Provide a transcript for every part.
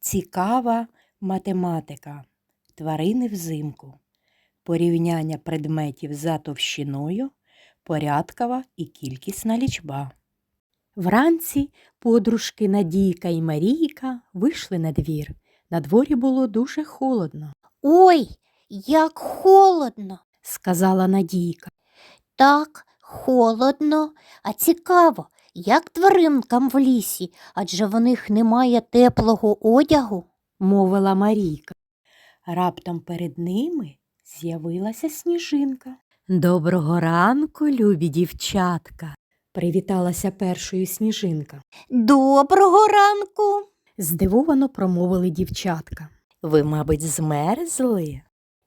Цікава математика. Тварини взимку. Порівняння предметів за товщиною, порядкова і кількісна лічба. Вранці подружки Надійка і Марійка вийшли на двір. На дворі було дуже холодно, Ой, як холодно. сказала Надійка. Так, холодно, а цікаво, як тваринкам в лісі, адже в них немає теплого одягу. мовила Марійка. Раптом перед ними з'явилася сніжинка. Доброго ранку, любі дівчатка, привіталася першою сніжинка. Доброго ранку. Здивовано промовили дівчатка. Ви, мабуть, змерзли?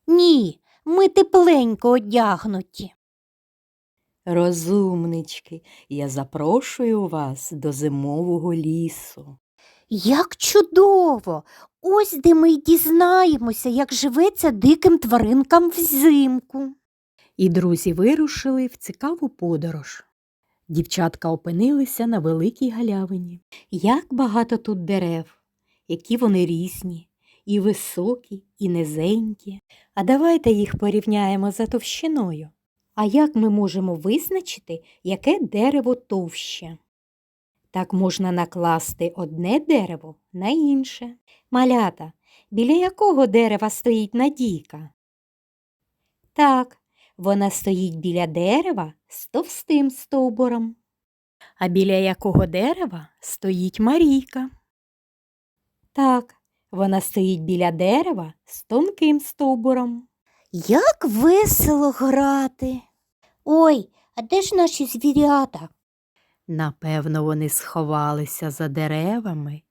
Ні, ми тепленько одягнуті. Розумнички, я запрошую вас до зимового лісу. Як чудово! Ось де ми й дізнаємося, як живеться диким тваринкам взимку. І друзі вирушили в цікаву подорож. Дівчатка опинилися на великій галявині. Як багато тут дерев, які вони різні, і високі, і низенькі. А давайте їх порівняємо за товщиною. А як ми можемо визначити, яке дерево товще? Так можна накласти одне дерево на інше. Малята, біля якого дерева стоїть Надійка? Так, вона стоїть біля дерева з товстим стовбуром. А біля якого дерева стоїть Марійка? Так, вона стоїть біля дерева з тонким стовбуром. Як весело грати. Ой, а де ж наші звірята? Напевно, вони сховалися за деревами.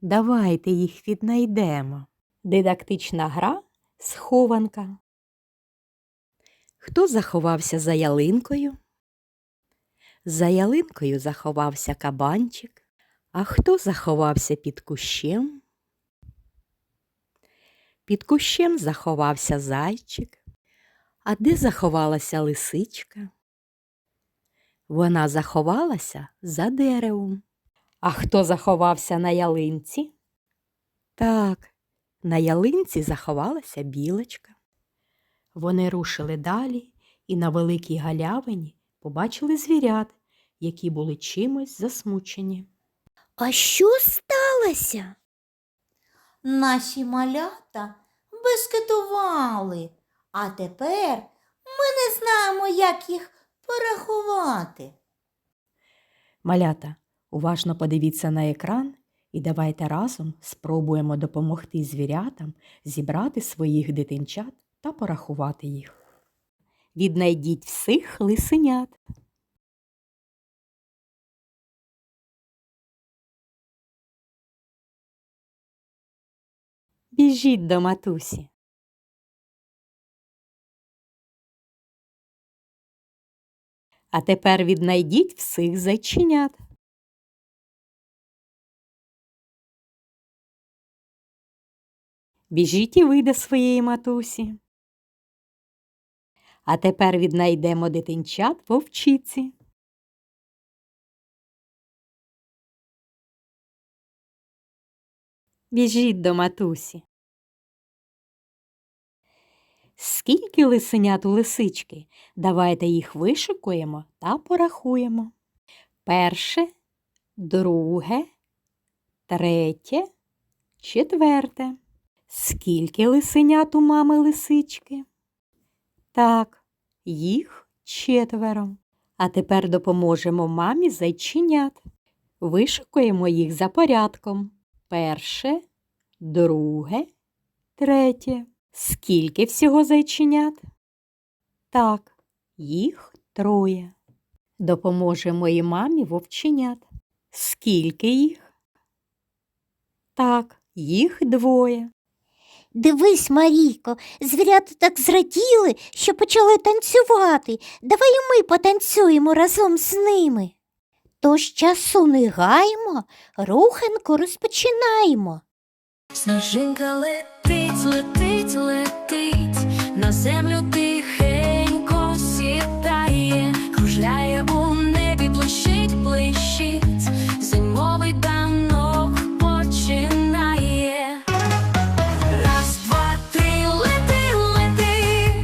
Давайте їх віднайдемо. Дидактична гра схованка. Хто заховався за ялинкою? За ялинкою заховався кабанчик, а хто заховався під кущем? Під кущем заховався зайчик. А де заховалася лисичка? Вона заховалася за деревом. А хто заховався на ялинці? Так, на ялинці заховалася білочка. Вони рушили далі і на великій галявині побачили звірят, які були чимось засмучені. А що сталося? Наші малята безкетували, а тепер ми не знаємо, як їх порахувати. Малята, уважно подивіться на екран і давайте разом спробуємо допомогти звірятам зібрати своїх дитинчат та порахувати їх. Віднайдіть всіх лисенят. Біжіть до матусі. А тепер віднайдіть всіх зайченят. Біжіть і ви до своєї матусі. А тепер віднайдемо дитинчат вовчиці. Біжіть до матусі. Скільки лисенят у лисички? Давайте їх вишикуємо та порахуємо. Перше, друге, третє, четверте. Скільки лисенят у мами лисички? Так, їх четверо. А тепер допоможемо мамі зайченят. Вишикуємо їх за порядком. Перше, друге, третє. Скільки всього зайченят? Так, їх троє. Допоможемо і мамі вовченят. Скільки їх? Так, їх двоє. Дивись, Марійко, звірята так зраділи, що почали танцювати. Давай і ми потанцюємо разом з ними. Тож часу не гаймо, руханку розпочинаємо. Сніжинка летить, летить, летить, летить, на землю тихенько сідає, кружляє у небі, блищить, блищить, зимовий данок починає. Раз, два, три, лети, лети,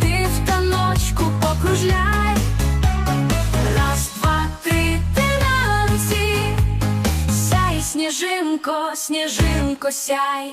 ти в таночку покружляй. Раз, два, три, ти на ланці, сяй, сніжинко, сніжинко, сяй.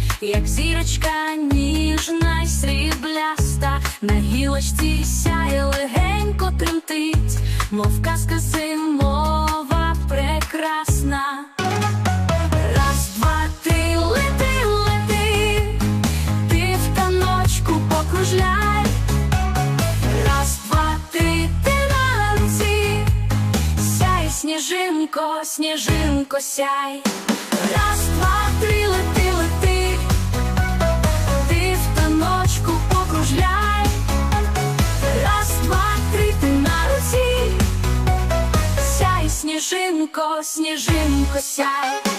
як зірочка ніжна й срібляста, на гілочці сяє легенько тремтить, мов казка зимова прекрасна. Раз, два, три, лети, лети, ти в таночку покружляй. Раз, два, три. Сяй, сніжинко, сніжинко, сяй. Раз, сніжинко, сніжинко, сяй.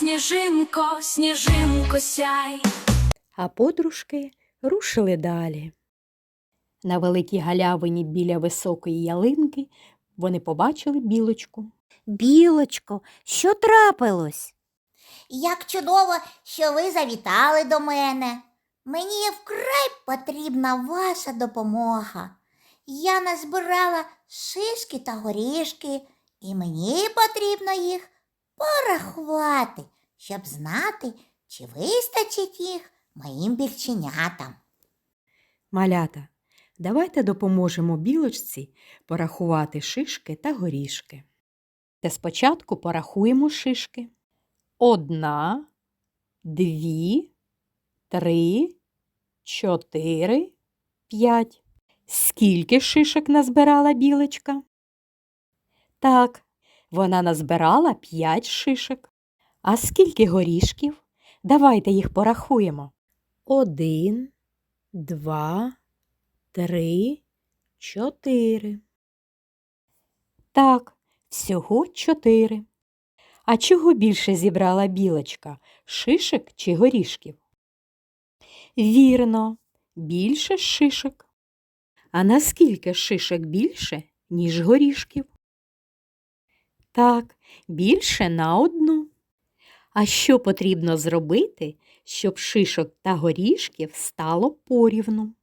Сніжинко, сніжинко, сяй. А подружки рушили далі. На великій галявині біля високої ялинки вони побачили білочку. Білочко, що трапилось? Як чудово, що ви завітали до мене. Мені вкрай потрібна ваша допомога. Я назбирала шишки та горішки, і мені потрібно їх порахувати, щоб знати, чи вистачить їх моїм більченятам. Малята, давайте допоможемо білочці порахувати шишки та горішки. Та спочатку порахуємо шишки. Одна, дві, три, чотири, п'ять. Скільки шишок назбирала білочка? Так, вона назбирала п'ять шишок. А скільки горішків? Давайте їх порахуємо. Один, два, три, чотири. Так, всього чотири. А чого більше зібрала білочка? Шишок чи горішків? Вірно, більше шишок. А наскільки шишок більше, ніж горішків? Так, більше на одну. А що потрібно зробити, щоб шишок та горішків стало порівну?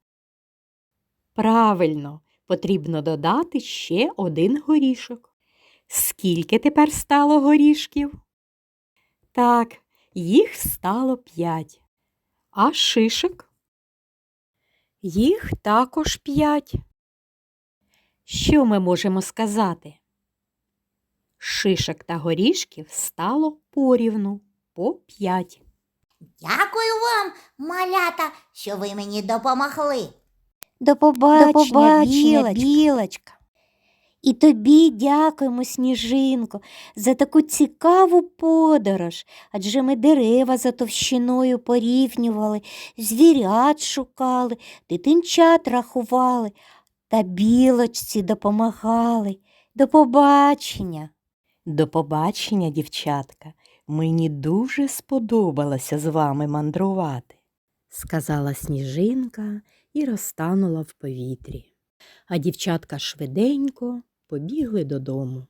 Правильно, потрібно додати ще один горішок. Скільки тепер стало горішків? Так, їх стало п'ять. А шишок? Їх також п'ять. Що ми можемо сказати? Шишок та горішків стало порівну по п'ять. Дякую вам, малята, що ви мені допомогли. До побачення, До побачення, білочка. білочка. І тобі дякуємо, Сніжинко, за таку цікаву подорож, адже ми дерева за товщиною порівнювали, звірят шукали, дитинчат рахували та білочці допомагали. До побачення. До побачення, дівчатка. Мені дуже сподобалося з вами мандрувати, сказала сніжинка і розтанула в повітрі. А дівчатка швиденько побігли додому.